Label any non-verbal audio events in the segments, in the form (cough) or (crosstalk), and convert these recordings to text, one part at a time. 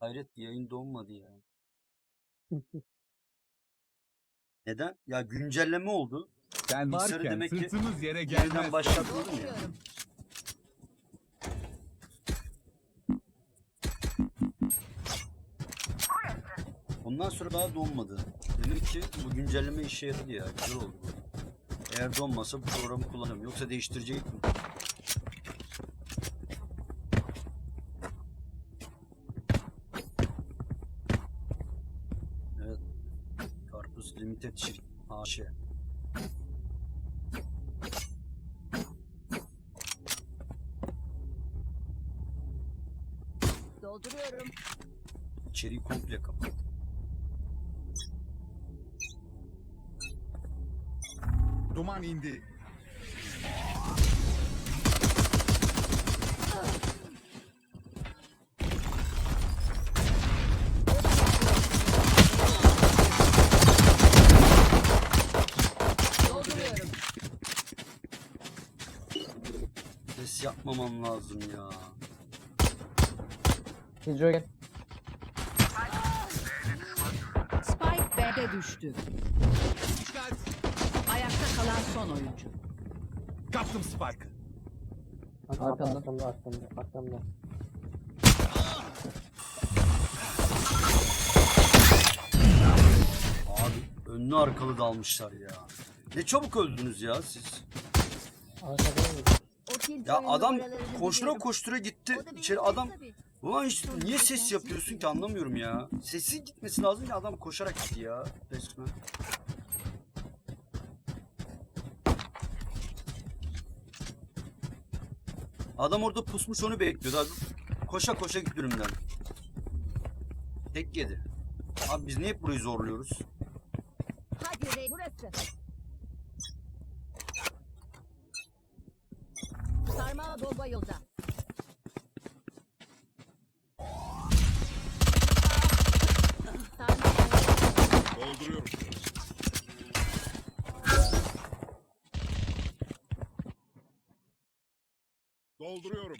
Hayret yayın donmadı ya. (laughs) Neden? Ya güncelleme oldu. Sen Bilgisayarı varken demek ki sırtımız yere Yeniden gelmez. başlatmadım ya. Ondan sonra daha donmadı. Demek ki bu güncelleme işe yaradı ya. Güzel oldu bu. Eğer donmasa bu programı kullanamıyorum. Yoksa değiştirecektim. Karpuz Limited şirket. AŞ. Dolduruyorum. İçeriği komple kapat. Duman indi. Dolduruyorum. Yapmamam lazım ya. Hidro gel. Spike B'de düştü. Ayakta kalan son oyuncu. Kaptım Spike'ı. Arkanda. Arkamda arkamda arkamda. Abi önlü arkalı dalmışlar ya. Ne çabuk öldünüz ya siz. Arkada mı? Ya adam koştura koştura gitti. İçeri adam Ulan işte niye ses yapıyorsun ki anlamıyorum ya. Sesin gitmesi lazım ki adam koşarak gitti ya resmen. Adam orada pusmuş onu bekliyordu abi. Koşa koşa gitti önümden. Tek yedi. Abi biz niye hep burayı zorluyoruz? Hadi burası. Sarmal bomba yolda. Dolduruyorum. Dolduruyorum.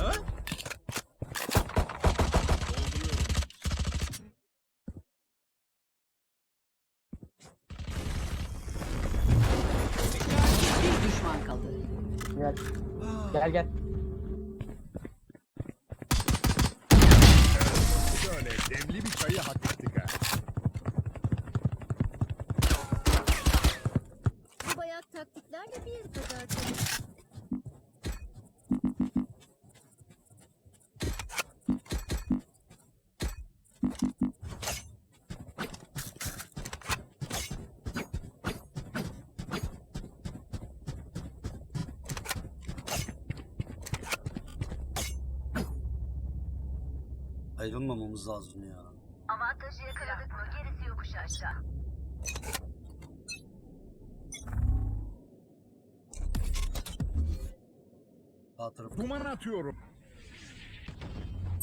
Ha? Dolduruyorum. Bir düşman kaldı. Gel. Gel gel. Şöyle demli bir çayı hak ettik ha. Bu bayak taktiklerle bir yere kadar Ayrılmamamız lazım ya. Avantajı yakaladık mı gerisi yokuş aşağı. Sağ tarafı Duman atıyorum.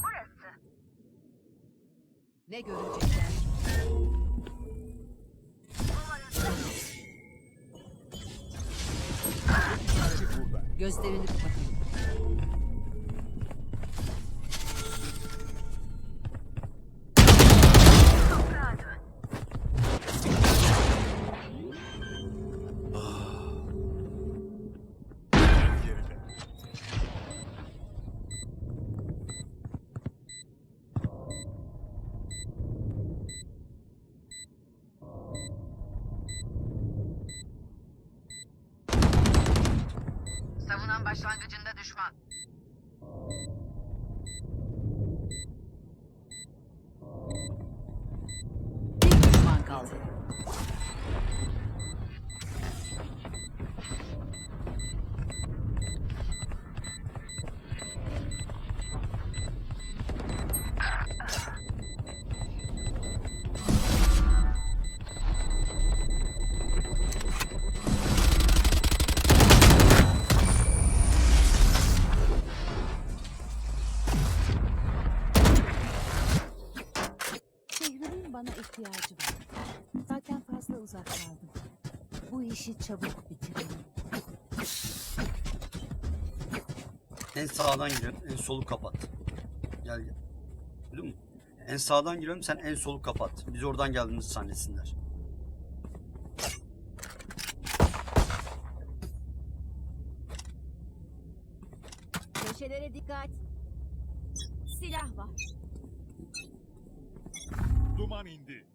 Burası. Ne görecekler? Gözlerini kapatın. Çabuk bitirelim. En sağdan giriyorum, en solu kapat. Gel gel. Biliyor musun? En sağdan giriyorum, sen en solu kapat. Biz oradan geldiğimizi zannetsinler. Köşelere dikkat. Silah var. Duman indi.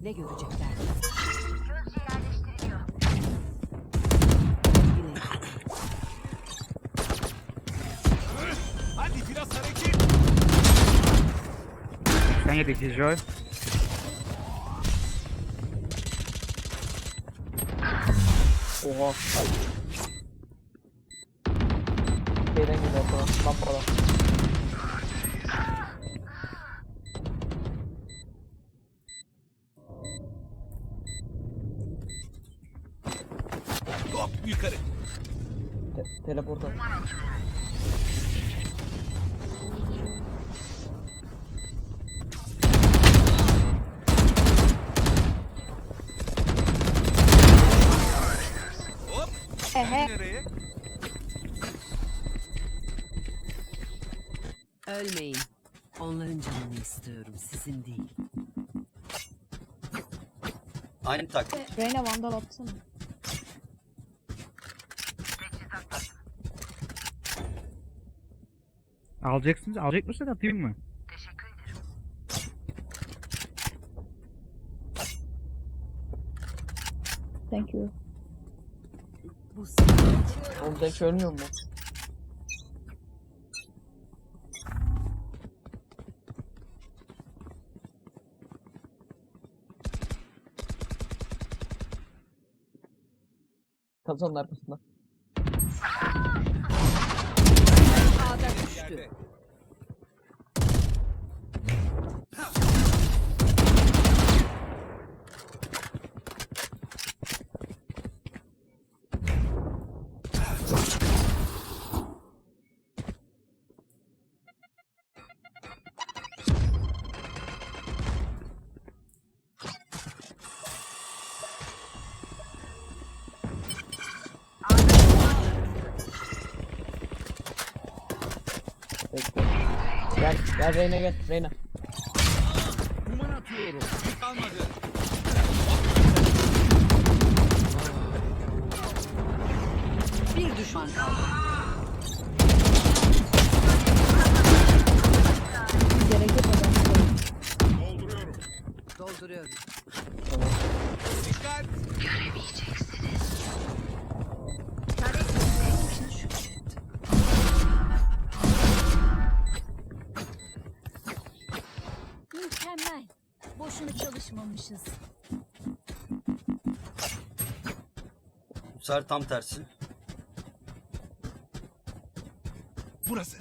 Ne görecekler? Gözcü yerleştiriliyor. Hadi biraz hareket. Sen yedek Joy. Oha. Şeyden geliyor sonra. Lambadan. Hop yukarı. Te teleporta. Nereye? Ölmeyin. Onların canını istiyorum, sizin değil. Aynı taktik. Reyna vandal atsana. Alacaksınız. Alacak mısın atayım mı? Teşekkür ederim. Thank you. Hiç ölmüyor mu? Kazanın arkasında. Ağda düştü. Bekle. Gel, gel Reyna gel, Reyna. Duman atıyorum. Kalmadı. Bir düşman kaldı. Gerek yok adam. Dolduruyorum. Dolduruyorum. Dikkat. Mükemmel. Sefer tam tersi. Burası.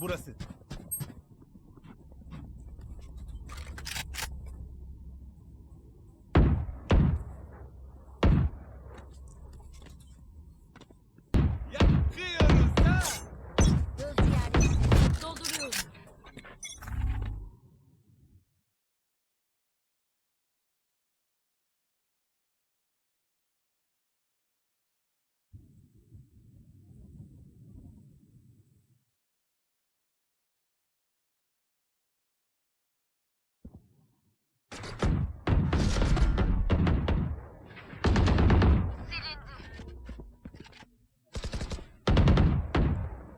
Burası.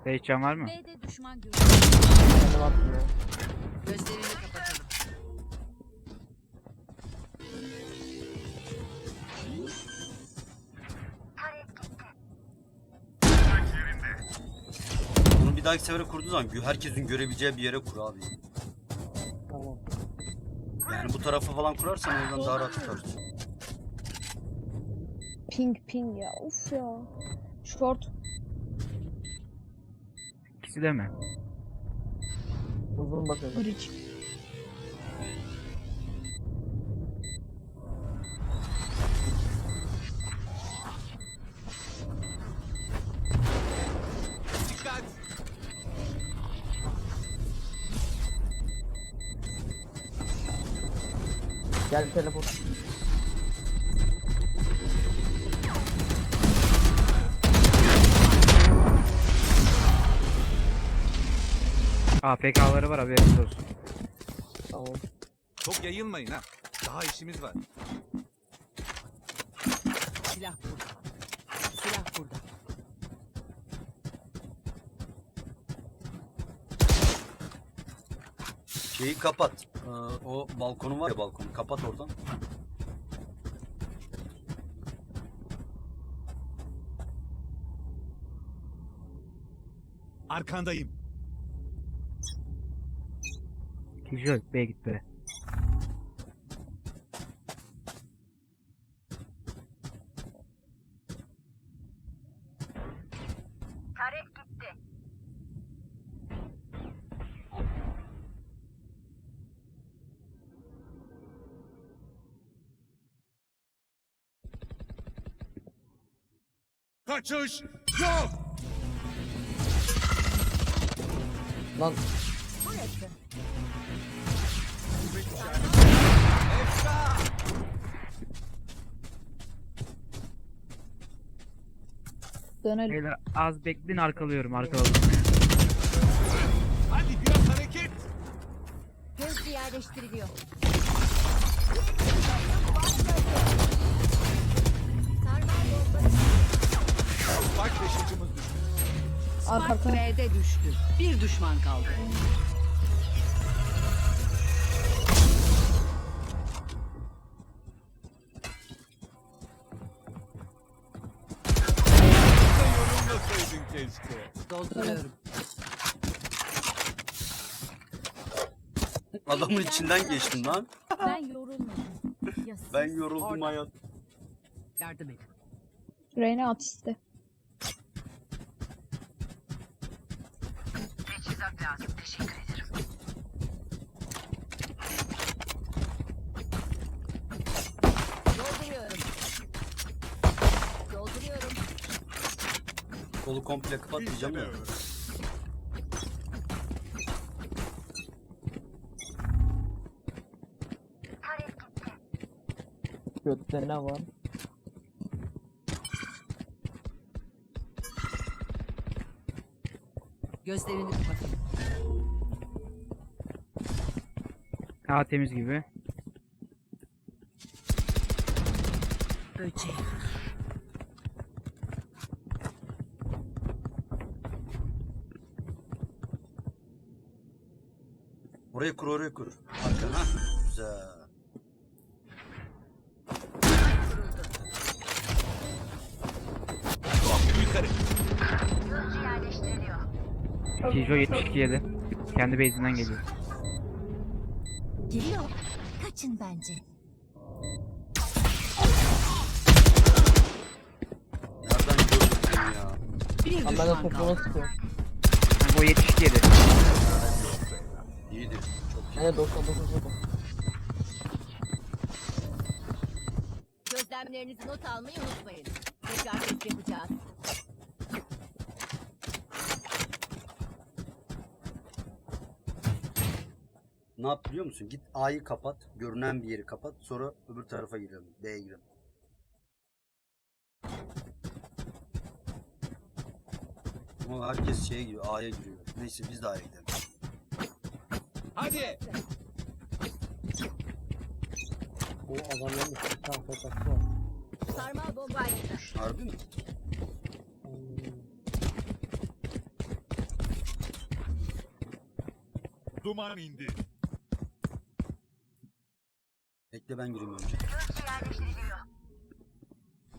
Seyircan var mı? B'de düşman görüldü. Gözlerini kapatalım. Bunu bir dahaki sefere kurduğu zaman gö- herkesin görebileceği bir yere kur abi. Tamam. Yani bu tarafa falan kurarsan oradan daha rahat tutarsın. Ping ping ya. Uf ya. Short ikisi de mi? Uzun bakalım. Bridge. Gel bir teleport. AFK'ları var haberiniz olsun. Tamam. Çok yayılmayın ha. Daha işimiz var. Silah burada. Silah burada. Şeyi kapat. Ee, o balkonu var ya balkonu. Kapat oradan. Arkandayım. Killjoy B'ye git gitti. Kaçış yok. Lan Dönelim. Beyler az bekleyin arkalıyorum arkaladım. Hadi biraz hareket. Gözcü yerleştiriliyor. Bak beşicimiz düştü. Arka Spike. B'de düştü. Bir düşman kaldı. Adamın içinden geçtim lan. Ben yorulmadım. Ya siz- Ben yoruldum Orada. hayat. Yardım et. Reyna at iste. Teçhizat lazım. Teşekkür ederim. Dolduruyorum. Dolduruyorum. Kolu komple kapat diyeceğim ya. Götte ne var? Gözlerini kapatın. A temiz gibi. Böcek. Oraya kur oraya kur. Killjoy 72 yedi. Kendi base'inden geliyor. Geliyor. Kaçın bence. Nereden gördün ya? Bir Lan ben düşman topuğunu kaldı. sıkıyorum. Kanka o 72 yedi. İyidir. Çok iyi. De 99 vurdum. Gözlemlerinizi not almayı unutmayın. Tekrar test yapacağız. Ne yap biliyor musun? Git A'yı kapat. Görünen bir yeri kapat. Sonra öbür tarafa girelim. B'ye girelim. Ama herkes şeye giriyor. A'ya giriyor. Neyse biz de A'ya gidelim. Hadi. O adamların bir tane fotoğrafı var. Sarmal bomba ayakta. Harbi mi? Duman indi. Bekle ben gireyim önce.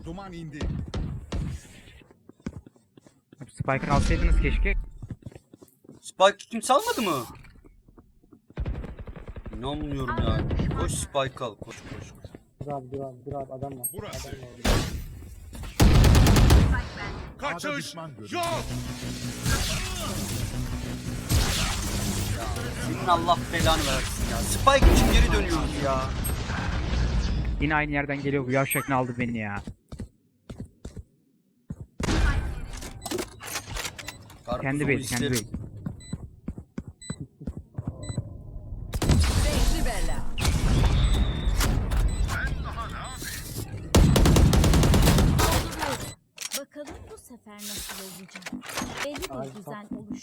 Duman indi. Spike alsaydınız keşke. Spike kimse almadı mı? İnanmıyorum ya. Koş Spike al. Koş koş. koş. Dur abi dur abi dur abi adam var. Burası. Adam var. Kaçış yok. Senin Allah belanı versin ya. Spike için geri dönüyoruz ya. Yine aynı yerden geliyor bu yavşak aldı beni ya. Karpuzumu kendi bait kendi bait.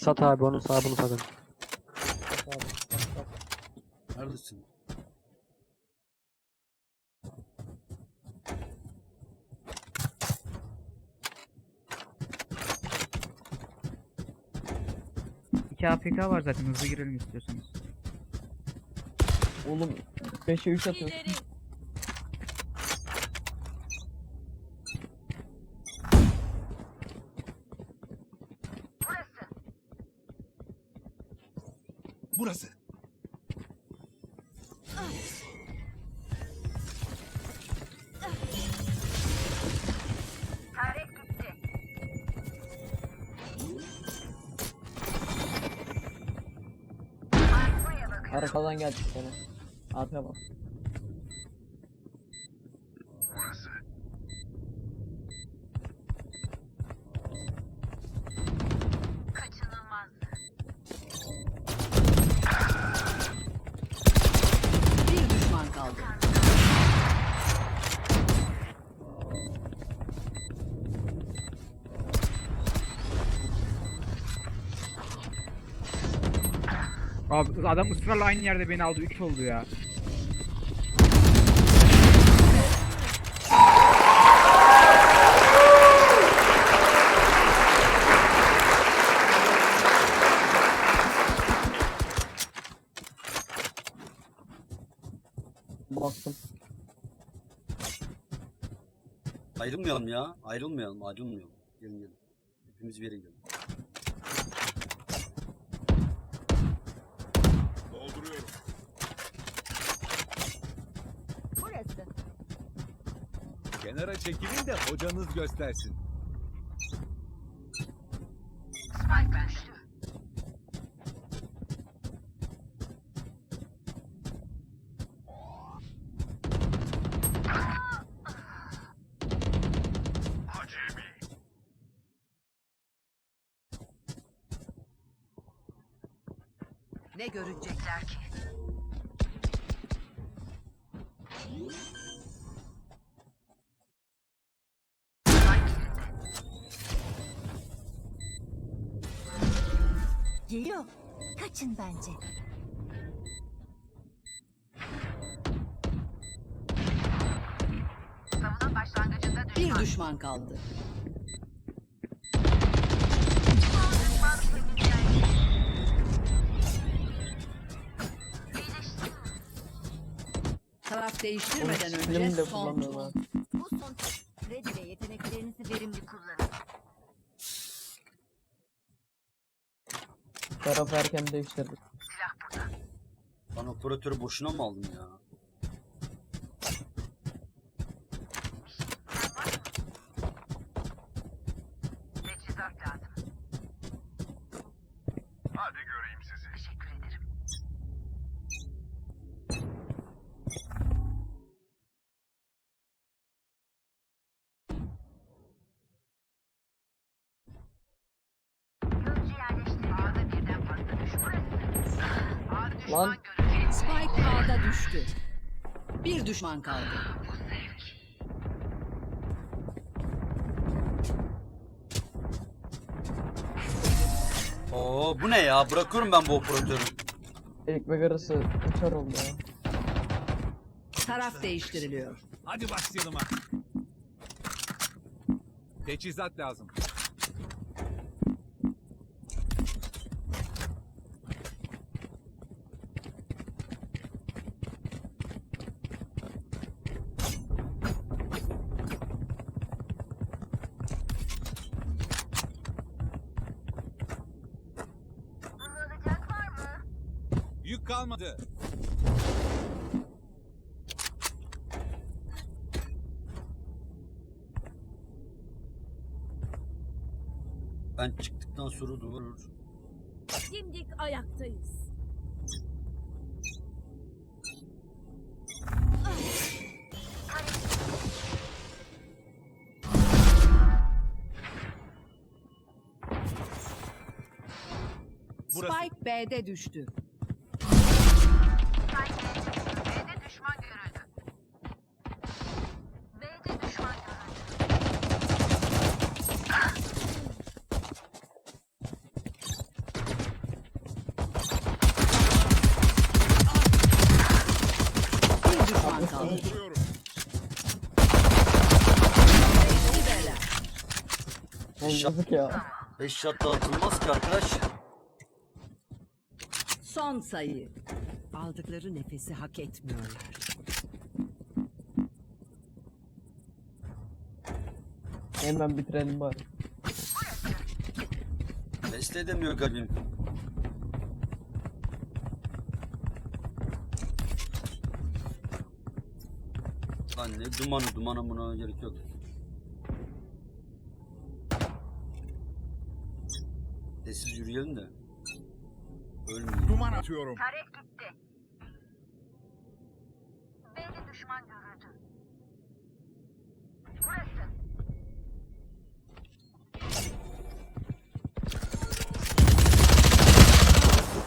Sat abi onu sağ bunu satın. APK var zaten hızlı girelim istiyorsanız. Oğlum 5'e 3 atıyor. İleri. Burası. Arkadan bir tane. Arkaya bak. Abi adam ısrarla aynı yerde beni aldı 3 oldu ya. Baktım. Ayrılmayalım ya. Ayrılmayalım. Ayrılmayalım. Gelin gelin. Hepimiz bir yere gidelim. Dolduruyorum. Burası. Kenara çekilin de hocanız göstersin. Ne görecekler ki? Kaçın bence. Bir düşman. kaldı. Taraf değiştirmeden önce son Taraf erken değiştirdik. Ben operatörü boşuna mı aldım ya? Düşman kaldı. Oo bu ne ya? Bırakıyorum ben bu operatörü. Ekmek arası uçar oldu ya. Taraf değiştiriliyor. Hadi başlayalım ha. Teçhizat lazım. Örür. Dimdik ayaktayız. Burası. Spike B'de düştü. B'de düşman görüldü. B'de düşman görüldü. Dolduruyorum. Şap- yazık ya. 5 shot da atılmaz ki arkadaş. Son sayı. Aldıkları nefesi hak etmiyorlar. Hemen bitirelim bari. Beste edemiyor garibim. Lan ne dumanı dumana buna gerek yok. Yürüyelim de. Ölmeyelim. Duman atıyorum. Tarek gitti. Belli düşman görüldü. Burası.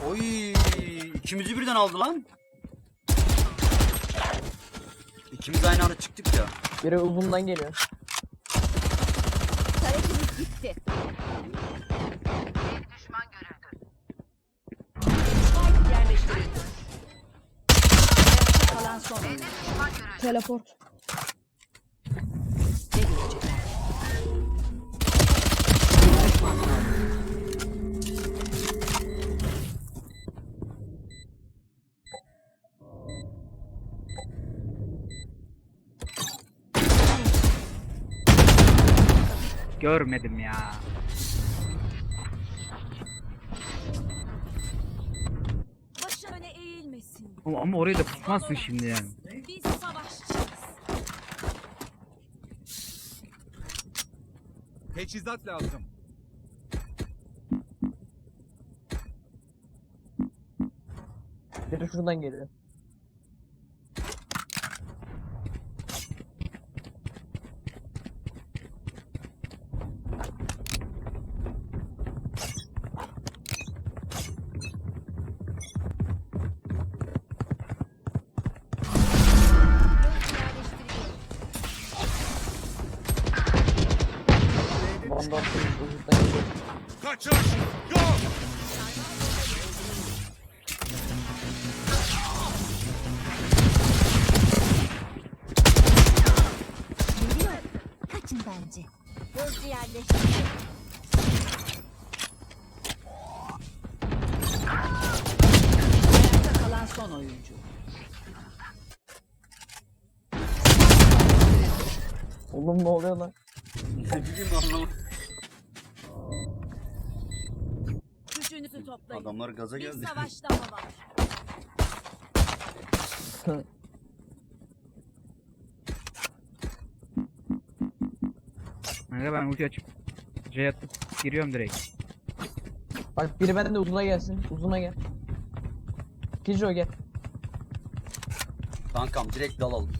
Oy, ikimizi birden aldı lan. İkimiz aynı anda çıktık ya. Biri uzundan geliyor. Taretimiz gitti. Ayakta kalan son oyuncu. Düşman görüldü. Teleport. Ne görecekler? Görmedim ya. Ama, ama orayı da tutmazsın şimdi yani. Biz savaşçıyız. Teçhizat lazım. Biri şuradan geliyor. Ayakta kalan son oyuncu. Oğlum ne oluyor lan? Ne bileyim anlamadım. Gücünüzü toplayın. Adamlar gaza Bir geldi. savaş daha var. Kanka ben ulti açıp C atıp giriyorum direkt. Bak biri benden de uzuna gelsin. Uzuna gel. Kijo gel. Kankam direkt dalalım.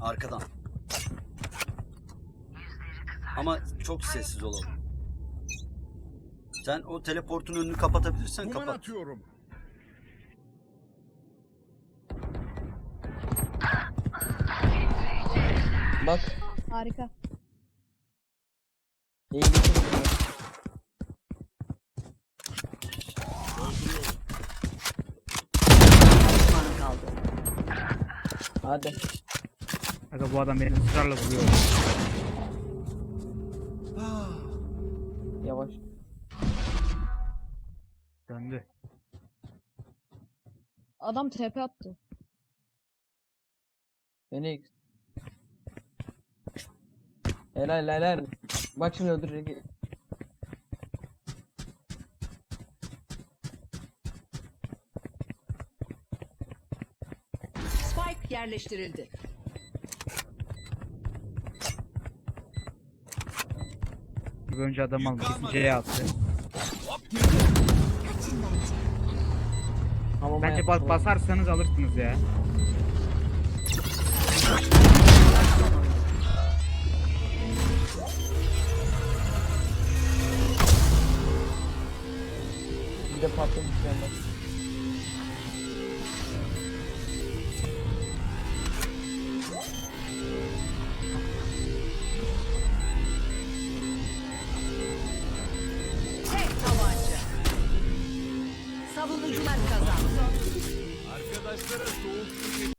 Arkadan. Ama çok sessiz olalım. Sen o teleportun önünü kapatabilirsen Duman kapat. atıyorum. Bak. Harika. Düşman kaldı. Hadi. Kanka bu adam beni ısrarla vuruyor. Yavaş. Döndü. Adam TP attı. Phoenix. Helal helal. Bak şimdi öldürecek. Spike yerleştirildi. Bir önce adam kalmadı. C'ye attı. Bence. Bas oğlum. basarsanız alırsınız ya. De patlamış yandan. Tek tabanca. Savunucular kazandı. Arkadaşlara soğuk